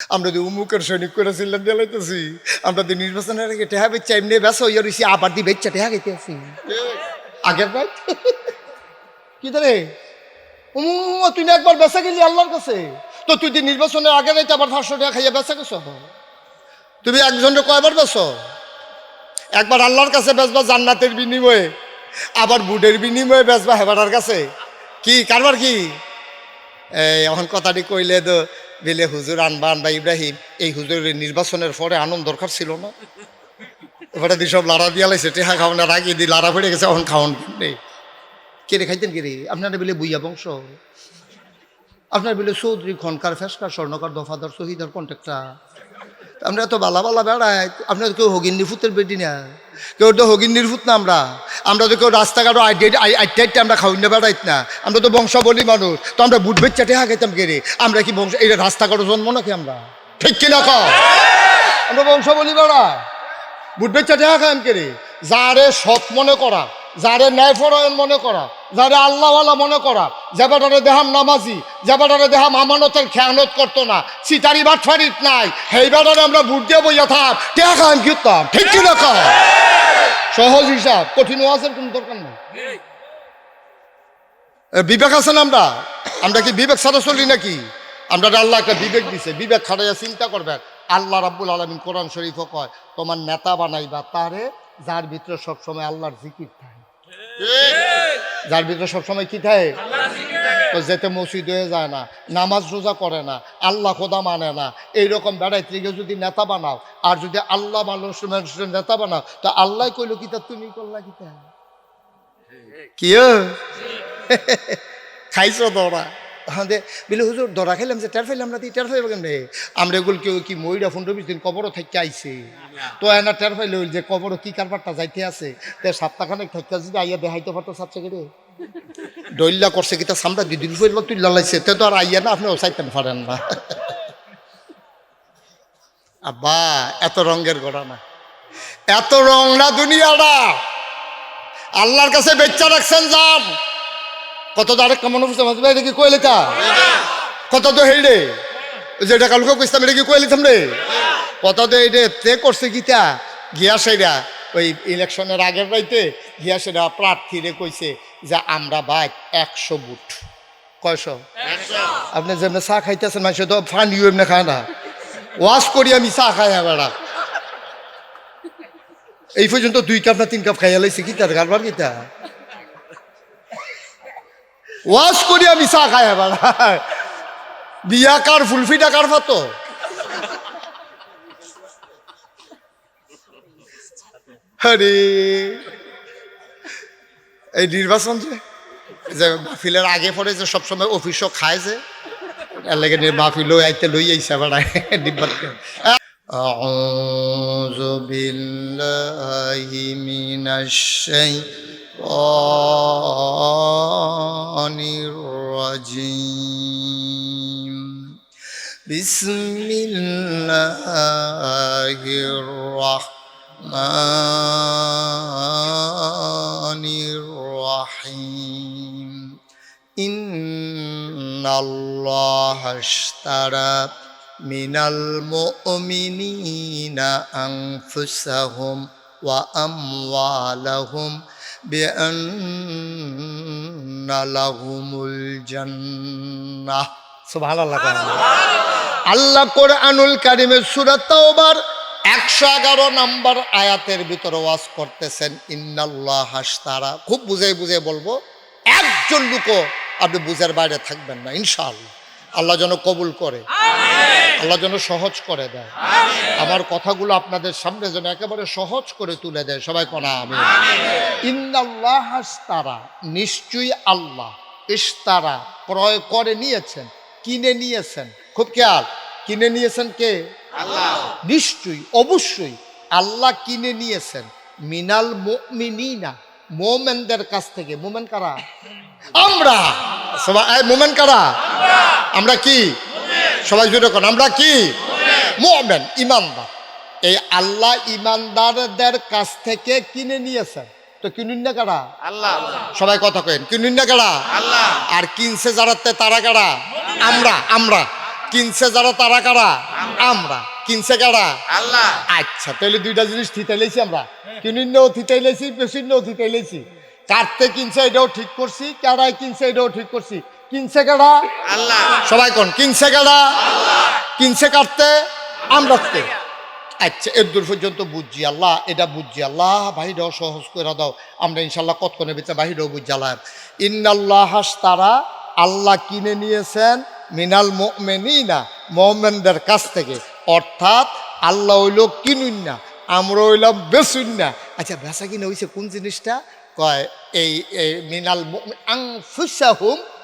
আমরা যে উমুকের সৈনিক করে ছিলাম জ্বালাইতেছি আমরা যে নির্বাচনের আগে টেহা বেচ্চা এমনি বেসা হইয়া রয়েছি আবার দি বেচ্চা টেহা খাইতে আছি আগের রাত কি ধরে উমু, তুই না একবার বেসা গেলি আল্লাহর কাছে? তো তুই যে নির্বাচনের আগে রাইতে আবার পাঁচশো টাকা খাইয়া বেসা গেছ তুমি একজনের কয়বার বেসো একবার আল্লাহর কাছে বেসবা জান্নাতের বিনিময়ে, আবার বুডের বিনিময়ে বেসবা হেবাটার কাছে। কি, কারবার কি? এই, এখন কথাটি কইলে তো বেলে হুজুর আনবা আনবা ইব্রাহিম, এই হুজুরের নির্বাচনের পরে আনন্দ দরকার ছিল না? এবারে দি সব লাড়া দিয়া লাইছে, টেহা খাওয়ানোর আগে দি লাড়া ফেড়ে গেছে, এখন খাওয়ান নেই। কে রে খাইতেন কে রে? আপনারা বেলে বুইয়া বংশ। আপনার বেলে চৌধুরী, খনকার, ফেসকার, স্বর্ণকার, দফাদার, শহীদার কন্ট্রাক্টর। আমরা তো বালা বালা বেড়াই আপনার কেউ হগিন নিফুতের বেটি না। কেউ তো হগিন নির্ফুত না আমরা। আমরা তো কেউ রাস্তাঘাটও আইটাইটে আমরা খাওয়াই না বেড়াইত না। আমরা তো বংশাবলী মানুষ, তো আমরা বুট বেচ্চা টেহা খাইতাম কে রে আমরা কি বংশ এই রাস্তাঘাটও জন্ম নাকি আমরা? ঠিক কিনা কও? আমরা বংশাবলী বেড়া বুট বেচ্চা টেহা খাইম কে রে যারে সৎ মনে করা যারে ন্যায়পরায়ণ মনে করা, যারে আল্লাহওয়ালা মনে করা যেবাটারে দেহাম নামাজি যেবাটারে দেহাম আমানতের খেয়ানত করতো না সিটারি বাটফারিত নাই সেই বেটারে আমরা বুট দিয়ে বইয়া থাক টেহা খাইম কিতাম ঠিক কিনা কও সহজ হিসাব, কঠিন ওয়াজের কোনো দরকার নেই। বিবেক আছে না আমরা? আমরা কি বিবেক ছাড়া চলি নাকি? আমরা আল্লাহ একটা বিবেক দিছে, বিবেক খাটাইয়া চিন্তা করবেন, আল্লাহ রাব্বুল আলমিন কোরআন শরীফও কয়, তোমার নেতা বানাইবা তারে যার ভিতরে সবসময় আল্লাহর জিকির থাকে। যার ভিতরে সবসময় কি থাকে? তো যেতে মসজিদ হয়ে যায় না নামাজ রোজা করে না আল্লাহ খোদা মানে না। এইরকম বেড়াইতে যদি নেতা বানাও আর যদি আল্লাহ মানুষ মানুষের নেতা বানাও তো আল্লাহ কইলো কি তা তুমি করলা কি তা? কি? খাইছো আমাদের বিলে হুজুর দৌড়া খাইলাম যে, টের ফাইলাম না, তুই টের ফাইব কেমনে? আমরা এগুলো কেউ কি ময়ূরা পনেরো বিশ দিন কবরও থাকতে আইছে। তো এনা টের ফাইলে হইল যে, কবরও কি কারবারটা যাইতে আছে? তে সপ্তাহখানেক থাকতে যদি আইয়া দেখাইতে পারতো করে ডইল্লা করছে কি, তা সামরা দুই দিন ফেলল তুই লালাইছে, তে তো আর আইয়া না আপনি চাইতেন পারেন না। আব্বা, এত রঙের ঘটনা এত রং না দুনিয়াটা। আল্লাহর কাছে বেচ্চা রাখছেন যান কত তো আরেক কেমন অবস্থা মাঝে এটা কি কয়ে লেখা কত তো যে যেটা কালকে কইতাম এটা কি কয়ে লিতাম রে? কত তো এইডে তে করছে গীতা গিয়া সেরা ওই ইলেকশনের আগের রাইতে গিয়া সেরা প্রার্থীরে কইছে যে আমরা বাইক একশো বুট কয়শো? আপনি যেমনি চা খাইতেছেন মানুষ তো ফান ইউ এমনি খায় না। ওয়াশ করি আমি চা খাই বেড়া। এই পর্যন্ত দুই কাপ না তিন কাপ খাইয়া লাইছে কি তার কারবার কিতা ওয়াশ করি আমি চা খাই এবার বিয়া কার ফুলফিটা কার ফাতো আরে এই নির্বাচন যে যে মাহফিলের আগে পরে যে সবসময় অফিসও খায় যে এর লাগে মাহফিলও আইতে লই আইসা বেড়ায় ডিব্বার أعوذ بالله من الشيطان الرجيم بسم الله الرحمن الرحيم إن الله اشترى من المؤمنين أنفسهم وأموالهم بأن লাহুমুল জান্নাহ সুবহানাল্লাহ আল্লাহ কারিমের সূরা একশো এগারো নাম্বার আয়াতের ভিতর ওয়াজ করতেছেন ইন্নাল্লাহ হাসতারা খুব বুঝে বুঝে বলব একজন লোকও আপনি বুঝের বাইরে থাকবেন না ইনশাল্লাহ আল্লাহ যেন কবুল করে। আল্লাহ যেন সহজ করে দেয়। আমার কথাগুলো আপনাদের সামনে যেন একেবারে সহজ করে তুলে দেয়। সবাই কনা আমি ইন্নাল্লাহ হাসতারা নিশ্চয়ই আল্লাহ ইস্তারা ক্রয় করে নিয়েছেন কিনে নিয়েছেন। খুব খেয়াল কিনে নিয়েছেন কে? আল্লাহ। নিশ্চয়ই অবশ্যই আল্লাহ কিনে নিয়েছেন। মিনাল মুমিনিনা মোমেনদের কাছ থেকে। মোমেন কারা? আমরা। মোমেন কারা? আমরা কি? সবাই জুড়ে কোন আমরা কি? মোমেন ইমানদার। এই আল্লাহ ইমানদারদের কাছ থেকে কিনে নিয়েছেন। তো কিনুন না কারা? আল্লাহ। সবাই কথা কেন কিনুন না কারা? আল্লাহ। আর কিনছে যারা তারা কারা? আমরা আমরা। কিনছে যারা তারা কারা? আমরা। কিনছে কারা? আল্লাহ। আচ্ছা তাহলে দুইটা জিনিস থিতাইলেছি আমরা। কিনিন্নও থিতাইলেছি পেশিন্নও থিতাইলেছি কাটতে কিনছে এটাও ঠিক করছি কারাই কিনছে এটাও ঠিক করছি। কিনছে আল্লাহ। সবাই কোন? কিনছে কারা কিনছে কাটতে আমরা কে? আচ্ছা এর পর্যন্ত বুঝছি আল্লাহ এটা বুঝছি আল্লাহ বাহিরেও সহজ করে দাও। আমরা ইনশাল্লাহ কতক্ষণের ভিতরে বাহিরেও আল্লাহ ইন্নাল্লাহ তারা আল্লাহ কিনে নিয়েছেন মিনাল মোমেনিনা মোমেনদের কাছ থেকে। অর্থাৎ আল্লাহ হইল কিনুন না আমরা হইলাম বেসুন না আচ্ছা বেচা কিনে হইছে কোন জিনিসটা? কয় এই এই মিনাল আংফুসাহুম ওয়া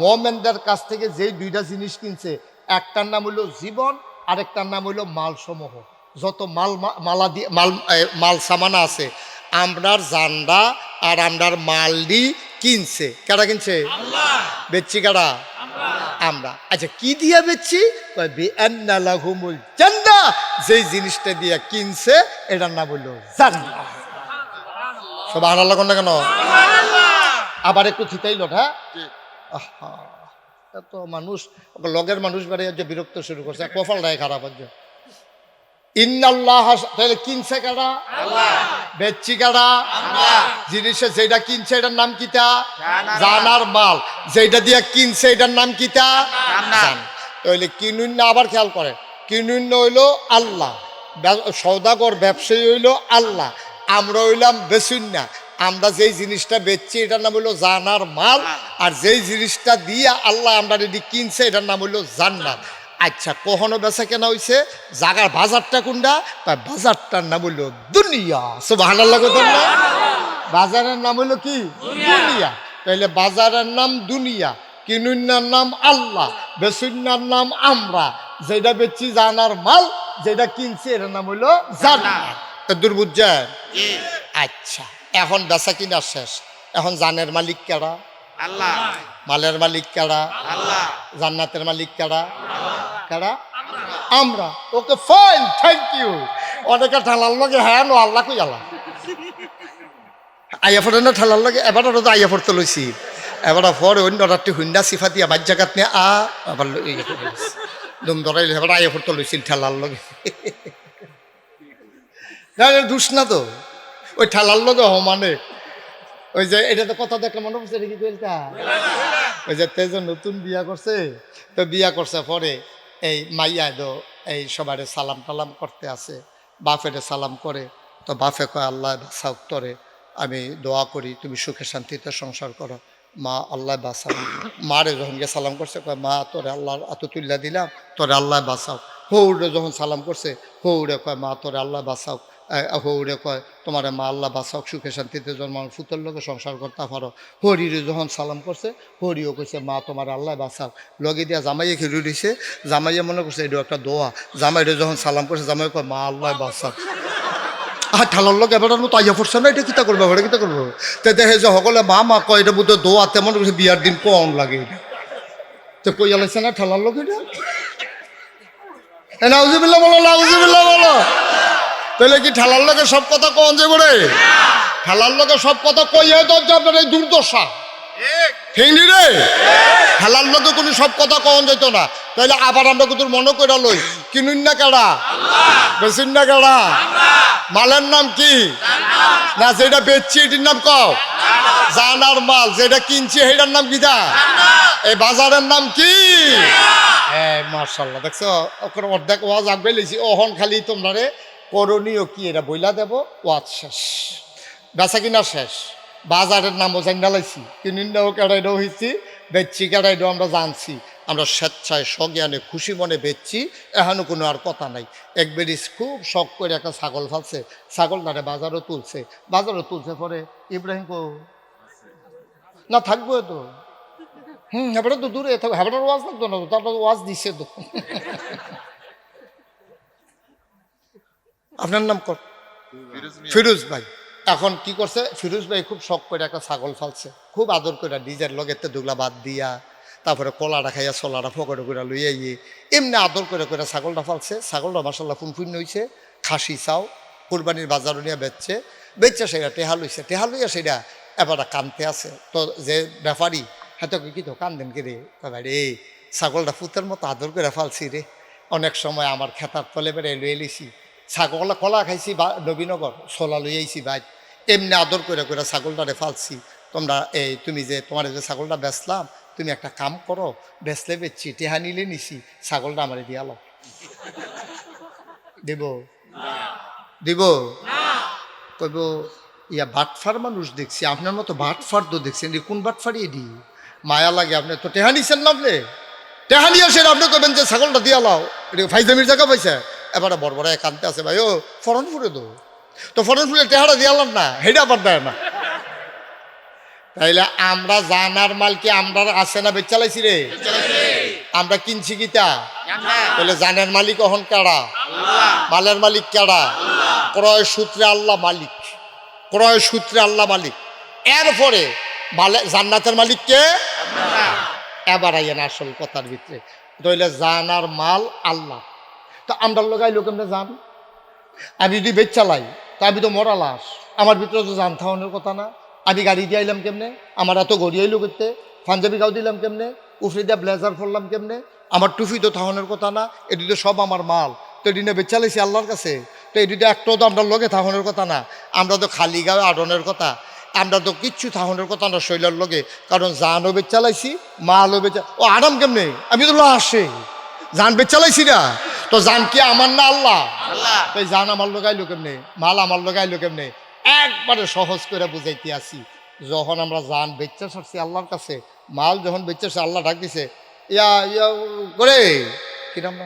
মোমেনদের কাছ থেকে যেই দুইটা জিনিস কিনছে একটার নাম হলো জীবন আরেকটার নাম হলো মালসমূহ। যত মাল মালা দিয়ে মাল মাল সামানা আছে আমরার জান্ডা আর আমরার মাল দি কিনছে। কারা কিনছে? বেচছি কারা? আমরা। আচ্ছা কি দিয়া বেচছি? কয় বিআন্না লাহুমুল যেই জিনিসটা দিয়া কিনছে এটার নাম হলো জান্নাহ সব আল্লাহ কোন? না কেন আবার একটু থিতাইল হ্যাঁ আহা, এত মানুষ লগের মানুষ বেড়ে যে বিরক্ত শুরু করছে কপালটাই খারাপ হচ্ছে ইন্নাল্লাহ তাহলে কিনছে কারা? বেচছি কারা? জিনিসে যেটা কিনছে এটার নাম কিতা জানার মাল। যেটা দিয়ে কিনছে এটার নাম কিতা জান্নাত। জান। তাহলে কিনুন না আবার খেয়াল করে কিনুন হইল আল্লাহ। সৌদাগর ব্যবসায়ী হইল আল্লাহ। আমরা হইলাম বেসুন না। আমরা যেই জিনিসটা বেচছি এটার নাম হইল জানার মাল। আর যেই জিনিসটা দিয়ে আল্লাহ আমরা যদি কিনছে এটার নাম হইল জান্নাত। আচ্ছা কখনো বেচা কেনা হইছে? জাগার বাজারটা কোনটা? কয় বাজারটার নাম হইল দুনিয়া। সব হানার লাগে না বাজারের নাম হলো কি? দুনিয়া। তাহলে বাজারের নাম দুনিয়া কিনুন্যার নাম আল্লাহ বেসুন্নার নাম আমরা। যেটা বেচছি জানার মাল যেটা কিনছি এটার নাম হলো জান্নাত। তা দুর্বুজ্জার জি। আচ্ছা। এখন বেচা কিনা শেষ। এখন জানের মালিক কারা আল্লাহ। মালের মালিক কারা আল্লাহ। জান্নাতের মালিক কারা কারা আমরা। ওকে ফাইন থ্যাংক ইউ অনেকে ঠালার লগে হ্যাঁ নো আল্লাহ কই আল্লাহ আইয়া না ঠালার লগে এবার তো আইয়া ফোর তো লইছি। এবার ফর অন্য রাত্রি হুন্ডা সিফা দিয়া বাজ জাগাত নিয়ে আ আবার লইছি। দুম ধরাই এবার আইয়া ফোর তো লইছিল ঠালার লগে। দুষ না তো ওই ঠালার হ মানে। ওই যে এটা তো কথা দেখলে মনে পড়ছে কি কইলতা ওই যে তেজ নতুন বিয়া করছে, তো বিয়া করছে পরে এই মাইয়া দো এই সবারে সালাম টালাম করতে আছে বাপেরে সালাম করে। তো বাফে কয়, আল্লাহ বাসাউক তরে, আমি দোয়া করি, তুমি সুখে শান্তিতে সংসার করো। মা আল্লাহ বাসাও মারে যখন গিয়ে সালাম করছে, কয়, মা, তোরে আল্লাহর আত তুল্লা দিলাম, তোরে আল্লাহ বাসাও হৌরে যখন সালাম করছে হৌরে কয়, মা, তোরে আল্লাহ বাসাও হৌরে কয়, তোমার মা আল্লাহ বাসাওক সুখে শান্তিতে জন্মানো ফুতর লোকে সংসার করতে পারো। হরিরে যখন সালাম করছে, হরিও কইছে, মা, তোমার আল্লাহ বাসাও লগে দিয়া জামাইয়ে খেলে দিছে। জামাইয়ে মনে করছে এটা একটা দোয়া। জামাইরে যখন সালাম করছে জামাই কয়, মা, আল্লাহ বাসাও আর ঠালার লোক এবার মতো আইয়া পড়ছে না, এটা কিতা করব, এটা কিতা করব? তো দেখে যে সকলে, মা মা, কয়, এটা বুদ্ধ দোয়া। তেমন করছে, বিয়ার দিন কম লাগে এটা? তো কই আলাইছে না, ঠালার লোক এটা? এ, নাউজিবিল্লাহ বলো নাউজিবিল্লাহ বলো। তাহলে কি ঠেলার লোকে সব কথা কন যে করে ঠেলার লোকে সব কথা কইয়ে তো যে আপনার এই দুর্দশা। ঠিক। রে? ঠেলার লোকে কোনো সব কথা কন যেত না। তাহলে আবার আমরা কিন্তু মনে করে লই? কিনুন না কেডা? বেসিন না কেডা? মালের নাম কি? না যেটা বেচছি এটির নাম কও? জানার মাল যেটা কিনছি সেটার নাম কিটা এই বাজারের নাম কি? হ্যাঁ মার্শাল্লাহ দেখছ? ওখানে অর্ধেক ওয়াজ আগে লিছি ওহন খালি তোমরা রে। করণীয় কি এটা বইলা দেব? ওয়াজ শেষ। বেচা কিনা শেষ। বাজারের নাম বোঝাই নালাইছি কিনিন্দাও কেড়াইডাও হয়েছি বেচছি কেড়াইডাও আমরা জানছি। আমরা স্বেচ্ছায় সজ্ঞানে খুশি মনে বেচছি। এখনও কোনো আর কথা নাই। একবারই খুব শখ করে একটা ছাগল ফালছে। ছাগলটারে বাজারও তুলছে। বাজারও তুলছে পরে, ইব্রাহিম কো না, থাকব তো হুম হেবাটা তো দূরে থাকবে ওয়াজ লাগতো না তো, তারপর ওয়াজ দিছে তো। আপনার নাম কর? ফিরোজ ভাই। এখন কি করছে? ফিরোজ ভাই খুব শখ করে একটা ছাগল ফালছে। খুব আদর করে ডিজের লগেতে দুগলা বাদ দিয়া তারপরে কলাটা খাইয়া চলাটা ফকরে করে লইয়া ইয়ে এমনি আদর করে করে ছাগলটা ফালছে। ছাগলটা মাসাল্লাহ ফুনফুন হইছে খাসি চাও কুরবানির বাজারও নিয়ে বেচছে। বেচছে সেটা টেহা লইছে। টেহা লইয়া সেটা এবার কানতে আছে। তো যে ব্যাপারী হ্যাঁ তো কি তো কান্দেন কে রে? রে ছাগলটা ফুতের মতো আদর করে ফালছি রে। অনেক সময় আমার খেতার তলে বেড়ে লুয়ে লিছি ছাগলটা কলা খাইছি বা নবীনগর সোলা লই আইছি ভাই এমনি আদর করে করে ছাগলটারে ফালছি। তোমরা এই তুমি যে তোমার যে ছাগলটা বেচলাম, তুমি একটা কাম করো, বেচলে বেচছি, টেহা নিলে নিছি, ছাগলটা আমারে দিয়ালো দেব? দিব? কইব, ইয়া বাটফার মানুষ দেখছি, আপনার মতো বাটফার তো দেখছেন কোন বাটফারি এডি? মায়া লাগে, আপনি তো টেহা নিছেন না আপনি? টেহা নিয়ে আসেন, আপনি কবেন যে ছাগলটা দিয়া লাও। এটা ফাইজামির জায়গা পাইছে? এবারে বড় বড় কানতে আছে ভাই। ও ফরন ফুলে দো তো ফরন ফুলে টেহাটা দিয়ালাম না? হেটা আবার দেয় না। তাইলে আমরা জানার মাল কি আমরা আছে না বেচালাইছি রে? আমরা কিনছি কিতা? তাহলে জানের মালিক অহন কারা? মালের মালিক কারা? ক্রয় সূত্রে আল্লাহ মালিক। ক্রয় সূত্রে আল্লাহ মালিক। এরপরে জান্নাতের মালিক কে? এবার আইয়েন আসল কথার ভিতরে। তাইলে জানার মাল আল্লাহ। তো আমরা লোকাই লোক এমনি জান। আমি যদি বেচ চালাই, তা আমি তো মরা লাশ। আমার ভিতরে তো জান থাওয়ানোর কথা না। আমি গাড়ি দিয়ে আইলাম কেমনে? আমার এত গড়ি আইলো করতে। পাঞ্জাবি গাও দিলাম কেমনে? উফরি দিয়ে ব্লেজার পরলাম কেমনে? আমার টুফি তো থাওয়ানোর কথা না। এটি তো সব আমার মাল। তো এটি নিয়ে বেচালাইছি আল্লাহর কাছে। তো এটি তো একটাও তো আমরা লগে থাহনের কথা না। আমরা তো খালি গায়ে আডনের কথা। আমরা তো কিচ্ছু থাহনের কথা না শৈলার লগে। কারণ জানও বেচালাইছি মালও বেচা ও আরাম কেমনে? আমি তো আসে জান বেচালাইছি না। তো জান কি আমার না আল্লাহ? তো জান আমার লোকাইলো কেমনে? মাল আমার লোকাইলো কেমনে? একবারে সহজ করে বুঝাইতে আসি। যখন আমরা জান বেচা সারছি আল্লাহর কাছে মাল যখন বেচা আল্লাহ ডাক দিছে ইয়া ইয়া করে। কিরাম?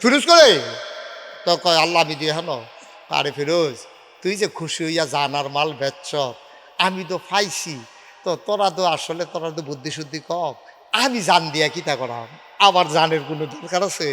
ফিরোজ করে। তো কয় আল্লাহ আমি দিয়ে হানো। আরে ফিরোজ তুই যে খুশি হইয়া জানার মাল বেচছ আমি তো পাইছি তো তোরা তো আসলে তোরা তো বুদ্ধি শুদ্ধি কম। আমি জান দিয়া কিতা করাম? আমার জানের কোনো দরকার আছে?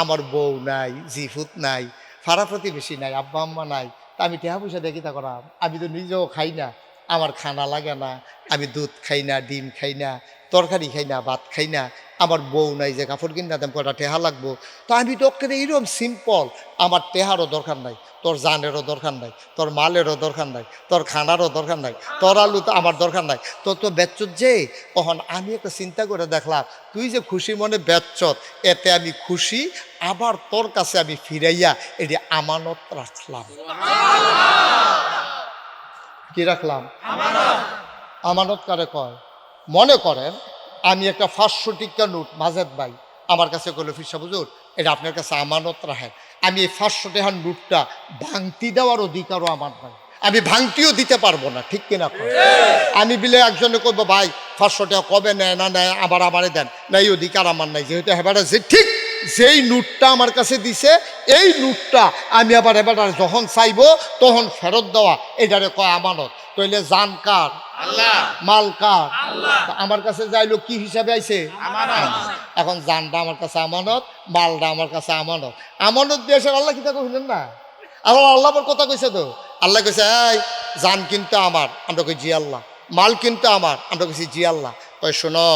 আমার বউ নাই, জিফুত নাই ফাড়া প্রতিবেশী নাই, আব্বা আম্মা নাই, তা আমি টেহা পয়সা দেখি তা করাম? আমি তো নিজেও খাই না, আমার খানা লাগে না, আমি দুধ খাই না, ডিম খাই না, তরকারি খাই না, ভাত খাই না, আমার বউ নাই যে কাপড় কিনা দেন কটা টেহা লাগবো? তো আমি তো ওকে এইরকম সিম্পল আমার টেহারও দরকার নাই। তোর জানেরও দরকার নাই, তোর মালেরও দরকার নাই, তোর খানারও দরকার নাই, তোর আলু তো আমার দরকার নাই। তোর তো বেচ্চত যে, তখন আমি একটা চিন্তা করে দেখলাম, তুই যে খুশি মনে বেচ্চত এতে আমি খুশি, আবার তোর কাছে আমি ফিরাইয়া এটি আমানত রাখলাম। কি রাখলাম? আমানত। কারে কয়? মনে করেন, আমি একটা পাঁচশো টিকা নোট, মাজেদ ভাই, আমার কাছে কইলো ফিসা বুঝুর এটা আপনার কাছে আমানত রাখেন। আমি এই পাঁচশো টেহান নোটটা ভাঙতি দেওয়ার অধিকারও আমার নাই। আমি ভাঙতিও দিতে পারব না, ঠিক কিনা আমি বিলে একজনে করব ভাই টাকা কবে নেয় না নেয়, আবার আমারে দেন। না এই অধিকার আমার নাই, যেহেতু হ্যাঁ ঠিক যেই নোটটা আমার কাছে দিছে এই নোটটা আমি আবার এবার যখন চাইব তখন ফেরত দেওয়া এটারে কয় আমানত। তইলে জান কার? মাল কার? আল্লাহ। আমার কাছে যাইলো কি হিসাবে আইছে। এখন জানটা আমার কাছে আমানত মালটা আমার কাছে আমানত। আমানত দিয়ে আল্লাহ কিতা কইলেন না? আল্লাহ আবার কথা কইছে তো। আল্লাহ কইছে এই জান কিন্তু আমার আমরা কই জি আল্লাহ। মাল কিন্তু আমার আমরা কইছি জি আল্লাহ। কই শোনো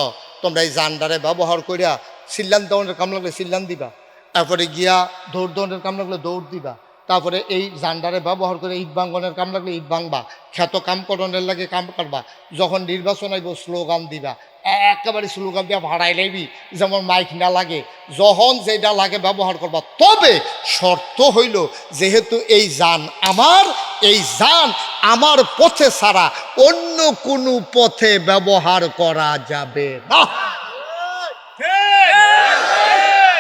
তোমরা এই জানডারে ব্যবহার করিয়া সিল্লান দৌড়ের কাম লাগলে সিল্লান দিবা। তারপরে গিয়া দৌড় দৌড়ের কাম লাগলে দৌড় দিবা। তারপরে এই জান্ডারে ব্যবহার করে ঈদ ভাঙ্গনের কাম লাগলে ঈদ ভাঙবা। খ্যাত কাম করণের লাগে কাম করবা। যখন নির্বাচন আইব স্লোগান দিবা। একেবারে স্লোগান দিয়া ভাড়াই লাইবি, যেমন মাইক না লাগে। যখন যেটা লাগে ব্যবহার করবা। তবে শর্ত হইল, যেহেতু এই যান আমার, এই যান আমার পথে ছাড়া অন্য কোনো পথে ব্যবহার করা যাবে না।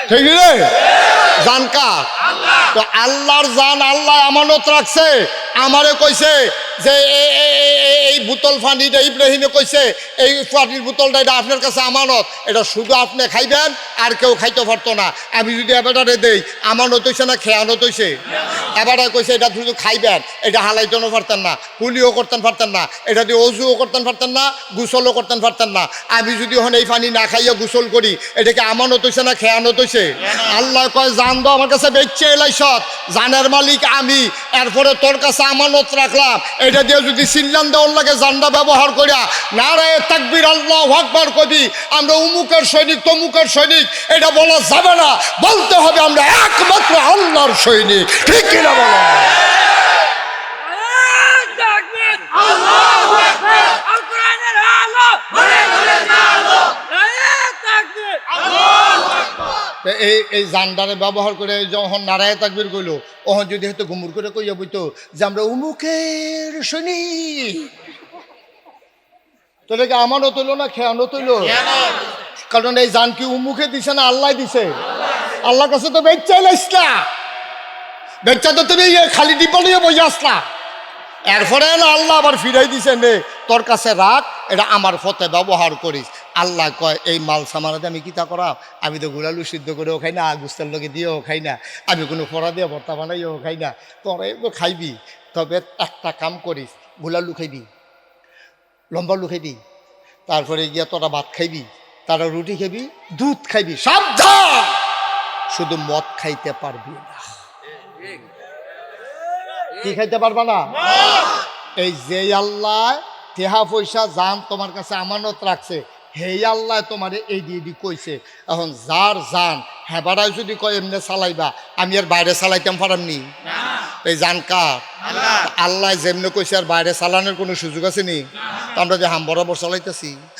ঠিক রে? জানকার তো আল্লাহর জান আল্লাহ আমানত রাখছে। আমারে কইছে যে এই বোতল ফানিটা ইব্রাহিমে কইছে, এই পানির বোতলটা এটা আপনার কাছে আমানত। এটা শুধু আপনি খাইবেন, আর কেউ খাইতে পারতো না। আমি যদি এবারে দেই, আমানত হইছে না খেয়ানত হইছে? এবারে কইছে, এটা শুধু খাইবেন, এটা হালাইতেও পারতেন না কুলিও করতেন পারতেন না, এটা দিয়ে অজুও করতেন পারতেন না, গুসলও করতেন পারতেন না। আমি যদি হন এই পানি না খাইয়া গোসল করি এটাকে আমানত হইছে না খেয়ানত হইছে? আল্লাহ কয়, জান দো আমার কাছে, বেচছে এলাইছত জানের মালিক আমি, এরপরে তোর কাছে আমানত রাখলাম। এটা দিয়ে যদি সিল্লান দেওয়ার লাগে জানটা ব্যবহার করিয়া নারায় তাকবির আল্লাহ আকবার কবি, আমরা উমুকের সৈনিক, তমুকের সৈনিক, এটা বলা যাবে না, বলতে হবে আমরা একমাত্র আল্লাহর সৈনিক, ঠিক কিনা এই এই জানদারে ব্যবহার করে যখন নারায় তাকবির কইলো, ওহন যদি হয়তো ঘুমুর করে কইয়া বইতো যে আমরা উমুকের শুনি তোর কি আমারও তৈল না খেয়ানো তৈল কারণ এই জান কি উমুখে দিছে না আল্লাহ দিছে? আল্লাহর কাছে তো বেচ্চাই লাইসলা বেচ্চা তো তুমি খালি ডিব্বা নিয়ে বসে আসলা। এরপরে আল্লাহ আবার ফিরাই দিছে, নে, তোর কাছে রাখ, এটা আমার ফতে ব্যবহার করিস। আল্লাহ কয়, এই মাল সামানাতে আমি কিতা করা আমি তো গুলালু সিদ্ধ করেও খাই না গুস্তার লগে দিয়েও খাই না। আমি কোনো ফড়া দিয়ে ভর্তা বানাইও খাই না। তোরা তো খাইবি, তবে একটা কাম করিস গুলালু খাইবি। লম্বা লু খাইবি, তারপরে গিয়া তোরা ভাত খাইবি, তারা রুটি খাবি দুধ খাইবি, সাবধান! শুধু মদ খাইতে পারবি না। কি খাইতে পারবা না? এই যে আল্লাহ তেহা পয়সা জান তোমার কাছে আমানত রাখছে, হেই আল্লাহ তোমার এই দিয়ে কইছে, এখন যার জান হেবারাই যদি কয়, এমনি চালাইবা, আমি আর বাইরে চালাইতাম পারামনি এই জান কার? আল্লাহ। যেমনি কইছে আর বাইরে চালানোর কোনো সুযোগ আছে নি? আমরা যে হাম বরাবর চালাইতেছি।